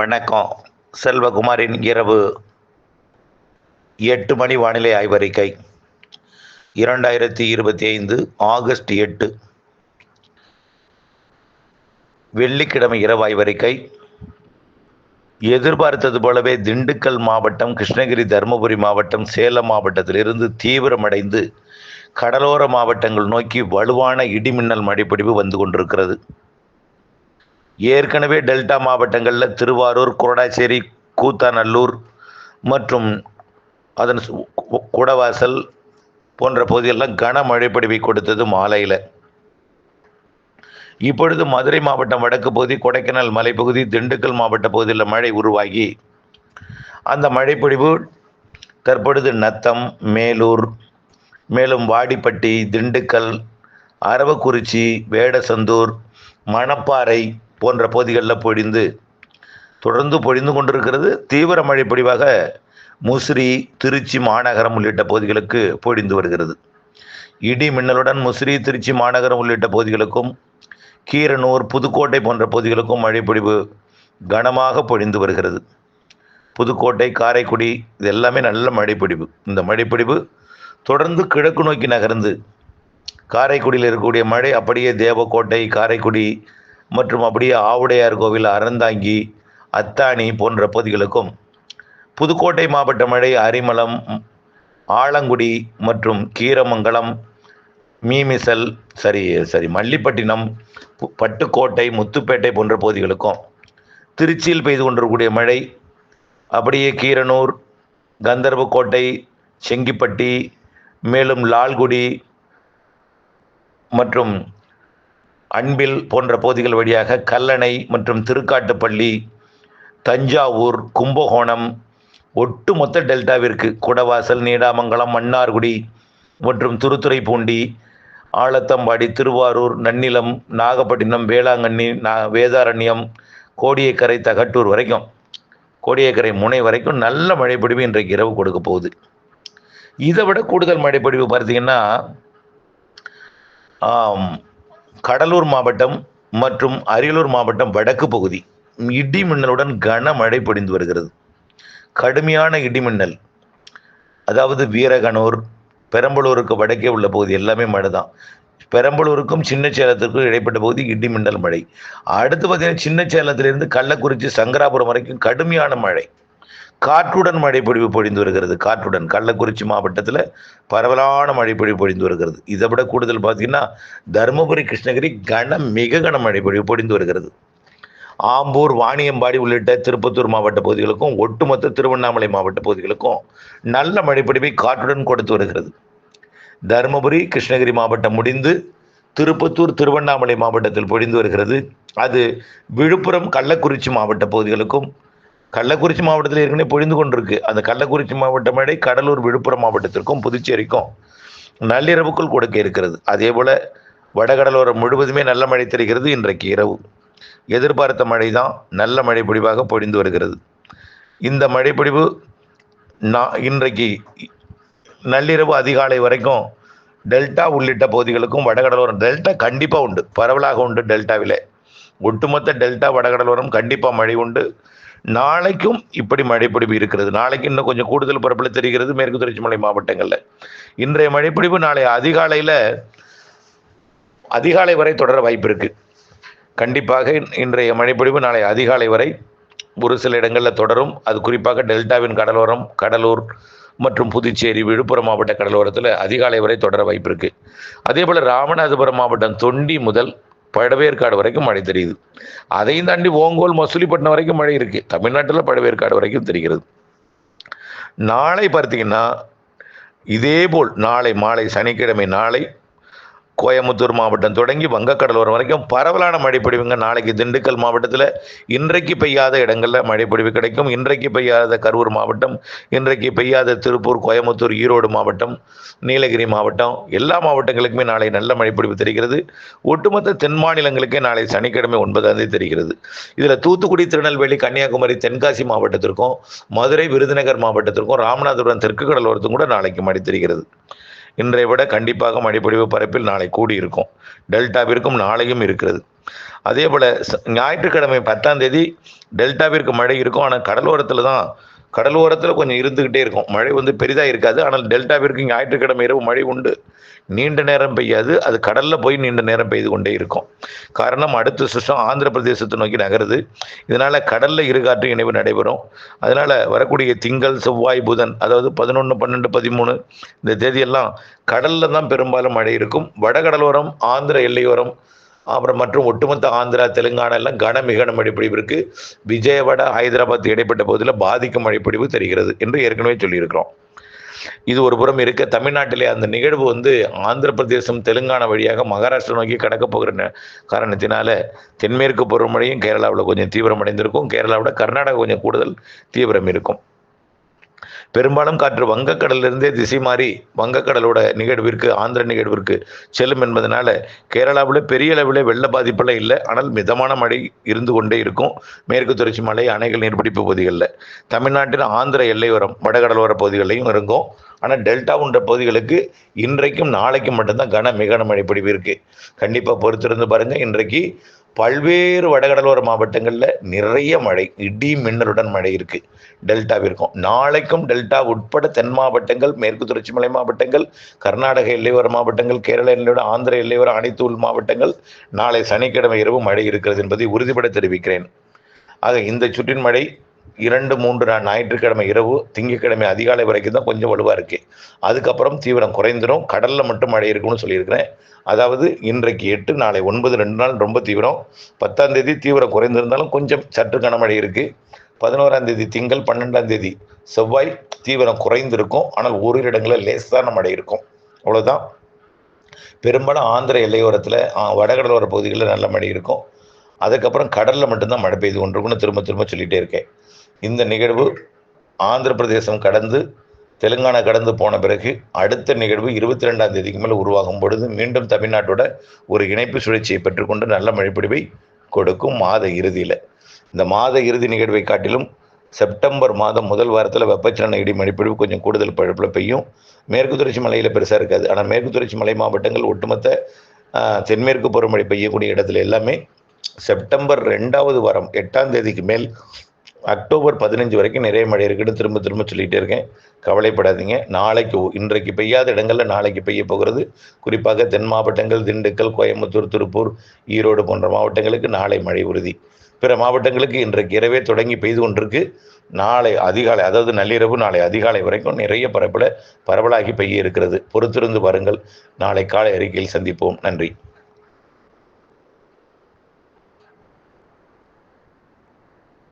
வணக்கம். செல்வகுமாரின் இரவு எட்டு மணி வானிலை ஆய்வறிக்கை. இரண்டாயிரத்தி இருபத்தி ஐந்து ஆகஸ்ட் எட்டு. வெள்ளிக்கிழமை இரவு ஆய்வறிக்கை. எதிர்பார்த்தது போலவே திண்டுக்கல் மாவட்டம் கிருஷ்ணகிரி தருமபுரி மாவட்டம் சேலம் மாவட்டத்திலிருந்து தீவிரமடைந்து கடலோர மாவட்டங்கள் நோக்கி வலுவான இடிமின்னல் மடிப்பிடிவு வந்து கொண்டிருக்கிறது. ஏற்கனவே டெல்டா மாவட்டங்களில் திருவாரூர் குரடாச்சேரி கூத்தாநல்லூர் மற்றும் அதன் குடவாசல் போன்ற பகுதியெல்லாம் கனமழை பொழிவை கொடுத்தது மாலையில். இப்பொழுது மதுரை மாவட்டம் வடக்கு பகுதி கொடைக்கானல் மலைப்பகுதி திண்டுக்கல் மாவட்ட பகுதியில் மழை உருவாகி அந்த மழைப்பொழிவு தற்பொழுது நத்தம் மேலூர் மேலும் வாடிப்பட்டி திண்டுக்கல் அரவக்குறிச்சி வேடசந்தூர் மணப்பாறை போன்ற பகுதிகளில் பொழிந்து தொடர்ந்து பொழிந்து கொண்டிருக்கிறது. தீவிர மழை பொழிவாக முசிறி திருச்சி மாநகரம் உள்ளிட்ட பகுதிகளுக்கு பொழிந்து வருகிறது. இடி மின்னலுடன் முசிறி திருச்சி மாநகரம் உள்ளிட்ட பகுதிகளுக்கும் கீரனூர் புதுக்கோட்டை போன்ற பகுதிகளுக்கும் மழைப்பொழிவு கனமாக பொழிந்து வருகிறது. புதுக்கோட்டை காரைக்குடி இது எல்லாமே நல்ல மழைப்பிடிவு இந்த மழைப்பிடிவு தொடர்ந்து கிழக்கு நோக்கி நகர்ந்து காரைக்குடியில் இருக்கக்கூடிய மழை அப்படியே தேவக்கோட்டை காரைக்குடி மற்றும் அப்படியே ஆவுடையார் கோவில் அறந்தாங்கி அத்தானி போன்ற பகுதிகளுக்கும் புதுக்கோட்டை மாவட்ட மழை அரிமளம் ஆலங்குடி மற்றும் கீரமங்கலம் மீமிசல் சரி சரி மல்லிப்பட்டினம் பட்டுக்கோட்டை முத்துப்பேட்டை போன்ற பகுதிகளுக்கும் திருச்சியில் பெய்து கொண்டிருக்கக்கூடிய மழை அப்படியே கீரனூர் கந்தர்வக்கோட்டை செங்கிப்பட்டி மேலும் லால்குடி மற்றும் அன்பில் போன்ற பகுதிகள் வழியாக கல்லணை மற்றும் திருக்காட்டுப்பள்ளி தஞ்சாவூர் கும்பகோணம் ஒட்டுமொத்த டெல்டாவிற்கு குடவாசல் நீடாமங்கலம் மன்னார்குடி மற்றும் திருத்துறைப்பூண்டி ஆலத்தம்பாடி திருவாரூர் நன்னிலம் நாகப்பட்டினம் வேளாங்கண்ணி நா வேதாரண்யம் கோடியக்கரை தகட்டூர் வரைக்கும். கோடியக்கரை முனை வரைக்கும் நல்ல மழைப்பொடிவு இன்றைக்கு இரவு கொடுக்க போகுது. இதை விட கூடுதல் மழைப்பொடிவு பார்த்தீங்கன்னா கடலூர் மாவட்டம் மற்றும் அரியலூர் மாவட்டம் வடக்கு பகுதி இடி மின்னலுடன் கனமழை பொழிந்து வருகிறது. கடுமையான இடிமின்னல் அதாவது வீரகனூர் பெரம்பலூருக்கு வடக்கே உள்ள பகுதி எல்லாமே மழை தான் பெரம்பலூருக்கும் சின்ன சேலத்திற்கும் இடைப்பட்ட பகுதி இடிமின்னல் மழை. அடுத்து பார்த்தீங்கன்னா சின்ன சேலத்திலிருந்து கள்ளக்குறிச்சி சங்கராபுரம் வரைக்கும் கடுமையான மழை. காற்றுடன் மழைப்பொழிவு பொழிந்து வருகிறது. காற்றுடன் கள்ளக்குறிச்சி மாவட்டத்தில் பரவலான மழைப்பொழிவு பொழிந்து வருகிறது. இதை விட கூடுதல் பார்த்தீங்கன்னா தருமபுரி கிருஷ்ணகிரி கன மிக கன மழைப்பொழிவு பொழிந்து வருகிறது. ஆம்பூர் வாணியம்பாடி உள்ளிட்ட திருப்பத்தூர் மாவட்ட பகுதிகளுக்கும் ஒட்டுமொத்த திருவண்ணாமலை மாவட்ட பகுதிகளுக்கும் நல்ல மழைப்பொழிவை காற்றுடன் கொடுத்து வருகிறது. தருமபுரி கிருஷ்ணகிரி மாவட்டம் முடிந்து திருப்பத்தூர் திருவண்ணாமலை மாவட்டத்தில் பொழிந்து வருகிறது. அது விழுப்புரம் கள்ளக்குறிச்சி மாவட்ட பகுதிகளுக்கும் கள்ளக்குறிச்சி மாவட்டத்தில் ஏற்கனவே பொழிந்து கொண்டிருக்கு. அந்த கள்ளக்குறிச்சி மாவட்ட மழை கடலூர் விழுப்புரம் மாவட்டத்திற்கும் புதுச்சேரிக்கும் நள்ளிரவுக்குள் கொடுக்க இருக்கிறது. அதே போல் வடகடலோரம் முழுவதுமே நல்ல மழை தெரிகிறது இன்றைக்கு இரவு. எதிர்பார்த்த மழை தான் நல்ல மழை பொழிவாக பொழிந்து வருகிறது. இந்த மழைப்பொழிவு நான் இன்றைக்கு நள்ளிரவு அதிகாலை வரைக்கும் டெல்டா உள்ளிட்ட பகுதிகளுக்கும் வடகடலோரம் டெல்டா கண்டிப்பாக உண்டு. பரவலாக உண்டு டெல்டாவில். ஒட்டுமொத்த டெல்டா வடகடலோரம் கண்டிப்பாக மழை உண்டு. நாளைக்கும் இப்படி மழைப்பிடிவு இருக்கிறது. நாளைக்கு இன்னும் கொஞ்சம் கூடுதல் பரப்பில் தெரிகிறது மேற்கு தொடர்ச்சி மலை மாவட்டங்களில். இன்றைய மழைப்பிடிவு நாளை அதிகாலையில் அதிகாலை வரை தொடர வாய்ப்பு இருக்குது கண்டிப்பாக இன்றைய மழைப்பிடிவு நாளை அதிகாலை வரை ஒரு சில இடங்களில் தொடரும். அது குறிப்பாக டெல்டாவின் கடலோரம் கடலூர் மற்றும் புதுச்சேரி விழுப்புரம் மாவட்ட கடலோரத்தில் அதிகாலை வரை தொடர வாய்ப்பு இருக்குது அதே போல் ராமநாதபுரம் மாவட்டம் தொண்டி முதல் படவேற்காடு வரைக்கும் மழை தெரியுது. அதையும் தாண்டி ஓங்கோல் மசூலிப்பட்டினம் வரைக்கும் மழை இருக்குது தமிழ்நாட்டில் படவேற்காடு வரைக்கும் தெரிகிறது. நாளை பார்த்தீங்கன்னா இதேபோல் நாளை மாலை சனிக்கிழமை நாளை கோயம்புத்தூர் மாவட்டம் தொடங்கி வங்கக்கடலோரம் வரைக்கும் பரவலான மழைப்பொழிவுங்க நாளைக்கு திண்டுக்கல் மாவட்டத்தில் இன்றைக்கு பெய்யாத இடங்களில் மழைப்பொழிவு கிடைக்கும். இன்றைக்கு பெய்யாத கரூர் மாவட்டம் இன்றைக்கு பெய்யாத திருப்பூர் கோயம்புத்தூர் ஈரோடு மாவட்டம் நீலகிரி மாவட்டம் எல்லா மாவட்டங்களுக்குமே நாளை நல்ல மழைப்பொழிவு தெரிகிறது. ஒட்டுமொத்த தென் மாநிலங்களுக்கே நாளை சனிக்கிழமை ஒன்பதாம் தேதி தெரிகிறது. இதில் தூத்துக்குடி திருநெல்வேலி கன்னியாகுமரி தென்காசி மாவட்டத்திற்கும் மதுரை விருதுநகர் மாவட்டத்திற்கும் ராமநாதபுரம் தெற்கு கடலோரத்துக்கும் கூட நாளைக்கு மழை தெரிகிறது. இன்றை விட கண்டிப்பாக மழைப்பொழிவு பரப்பில் நாளை கூடி இருக்கும் டெல்டாவிற்கும் நாளையும் இருக்கிறது. அதே போல் ஞாயிற்றுக்கிழமை பத்தாம் தேதி டெல்டாவிற்கு மழை இருக்கும். ஆனால் கடலோரத்தில் தான் கடலோரத்தில் கொஞ்சம் இருந்துக்கிட்டே இருக்கும். மழை வந்து பெரிதாக இருக்காது. ஆனால் டெல்டாவிற்கு ஞாயிற்றுக்கிழமை இரவு மழை உண்டு. நீண்ட நேரம் பெய்யாது. அது கடலில் போய் நீண்ட நேரம் பெய்து கொண்டே இருக்கும். காரணம் அடுத்த சிஸ்டம் ஆந்திர பிரதேசத்தை நோக்கி நகருது. இதனால் கடலில் இருகாற்று இணைவு நடைபெறும். அதனால் வரக்கூடிய திங்கள் செவ்வாய் புதன் அதாவது பதினொன்று பன்னெண்டு பதிமூணு இந்த தேதியெல்லாம் கடலில் தான் பெரும்பாலும் மழை இருக்கும். வடகடலோரம் ஆந்திர எல்லையோரம் அப்புறம் மற்றும் ஒட்டுமொத்த ஆந்திரா தெலுங்கானா எல்லாம் கன மிகன மழைப்பொழிவு இருக்கு. விஜயவாடா ஹைதராபாத் இடைப்பட்ட பகுதியில் பாதிக்கும் மழைப்பொழிவு தெரிகிறது என்று ஏற்கனவே சொல்லியிருக்கிறோம். இது ஒரு புறம் இருக்க. தமிழ்நாட்டிலே அந்த நிகழ்வு வந்து ஆந்திர பிரதேசம் தெலுங்கானா வழியாக மகாராஷ்டிரா நோக்கி கடக்க போகிற காரணத்தினால தென்மேற்கு பருவமழையும் கேரளாவில் கொஞ்சம் தீவிரமடைந்திருக்கும். கேரளாவோட கர்நாடகா கொஞ்சம் கூடுதல் தீவிரம் இருக்கும். பெரும்பாலும் காற்று வங்கக்கடலிலிருந்தே திசை மாறி வங்கக்கடலோட நிகழ்விற்கு ஆந்திர நிகழ்விற்கு செல்லும் என்பதனால கேரளாவில் பெரிய அளவில் வெள்ள பாதிப்பெல்லாம் இல்லை. ஆனால் மிதமான மழை இருந்து கொண்டே இருக்கும். மேற்கு தொடர்ச்சி மலை அணைகள் நீர்பிடிப்பு பகுதிகளில். தமிழ்நாட்டின் ஆந்திர எல்லையோரம் வடகடலோர பகுதிகளிலையும் இருக்கும் ஆனால் டெல்டா போன்ற பகுதிகளுக்கு இன்றைக்கும் நாளைக்கும் மட்டும்தான் கன மிக மழை பொழிவு இருக்குது கண்டிப்பாக பொறுத்திருந்து பாருங்கள் இன்றைக்கு பல்வேறு வடகடலோர மாவட்டங்களில் நிறைய மழை இடி மின்னலுடன் மழை இருக்குது டெல்டாவிற்கும் நாளைக்கும் டெல்டா உட்பட தென் மாவட்டங்கள் மேற்கு தொடர்ச்சி மலை மாவட்டங்கள் கர்நாடக எல்லையோர மாவட்டங்கள் கேரள எல்லையோர ஆந்திர எல்லையோர அனைத்து உள் மாவட்டங்கள் நாளை சனிக்கிழமை இரவு மழை இருக்கிறது என்பதை உறுதிபட தெரிவிக்கிறேன். ஆக இந்த சுற்றின் மழை இரண்டு மூன்று நாள் ஞாயிற்றுக்கிழமை இரவு திங்கட்கிழமை அதிகாலை வரைக்கும் தான் கொஞ்சம் வலுவாக இருக்கு. அதுக்கப்புறம் தீவிரம் குறைந்துடும் கடலில் மட்டும் மழை இருக்கும்னு சொல்லியிருக்கிறேன். அதாவது இன்றைக்கு எட்டு நாளை ஒன்பது ரெண்டு நாள் ரொம்ப தீவிரம். பத்தாம் தேதி தீவிரம் குறைந்திருந்தாலும் கொஞ்சம் சற்று கனமழை இருக்கு. பதினோராம் தேதி திங்கள் பன்னெண்டாம் தேதி செவ்வாய் தீவிரம் குறைந்திருக்கும். ஆனால் ஓரிரு இடங்களில் லேசான மழை இருக்கும். அவ்வளோதான் பெரும்பாலும் ஆந்திர எல்லையோரத்தில் வடகடலோர பகுதிகளில் நல்ல மழை இருக்கும். அதுக்கப்புறம் கடலில் மட்டும்தான் மழை பெய்து ஒன்றுக்குன்னு திரும்ப திரும்ப சொல்லிகிட்டே இருக்கேன். இந்த நிகழ்வு ஆந்திர பிரதேசம் கடந்து தெலுங்கானா கடந்து போன பிறகு அடுத்த நிகழ்வு இருபத்தி ரெண்டாம் தேதிக்கு மேலே உருவாகும் பொழுது மீண்டும் தமிழ்நாட்டோட ஒரு இணைப்பு சுழற்சியை பெற்றுக்கொண்டு நல்ல மழைப்பிடிவை கொடுக்கும் மாத இறுதியில். இந்த மாத இறுதி நிகழ்வை காட்டிலும் செப்டம்பர் மாதம் முதல் வாரத்தில் வெப்பச்சலன இடி மழைப்பிடிவு கொஞ்சம் கூடுதல் பழப்பில் பெய்யும். மேற்கு தொடர்ச்சி மலையில் பெருசாக இருக்காது. ஆனால் மேற்கு தொடர்ச்சி மலை மாவட்டங்கள் ஒட்டுமொத்த தென்மேற்கு பருவமழை பெய்யக்கூடிய இடத்துல எல்லாமே செப்டம்பர் ரெண்டாவது வாரம் எட்டாம் தேதிக்கு மேல் அக்டோபர் பதினஞ்சு வரைக்கும் நிறைய மழை இருக்குன்னு திரும்ப திரும்ப சொல்லிகிட்டே இருக்கேன். கவலைப்படாதீங்க. நாளைக்கு இன்றைக்கு பெய்யாத இடங்களில் நாளைக்கு பெய்ய போகிறது. குறிப்பாக தென் மாவட்டங்கள் திண்டுக்கல் கோயம்புத்தூர் திருப்பூர் ஈரோடு போன்ற மாவட்டங்களுக்கு நாளை மழை உறுதி. பிற மாவட்டங்களுக்கு இன்றைக்கு இரவே தொடங்கி பெய்து கொண்டிருக்கு. நாளை அதிகாலை அதாவது நள்ளிரவு நாளை அதிகாலை வரைக்கும் நிறைய பரப்பில் பரவலாகி பெய்ய இருக்கிறது. பொறுத்திருந்து பாருங்கள். நாளை காலை அறிக்கையில் சந்திப்போம். நன்றி.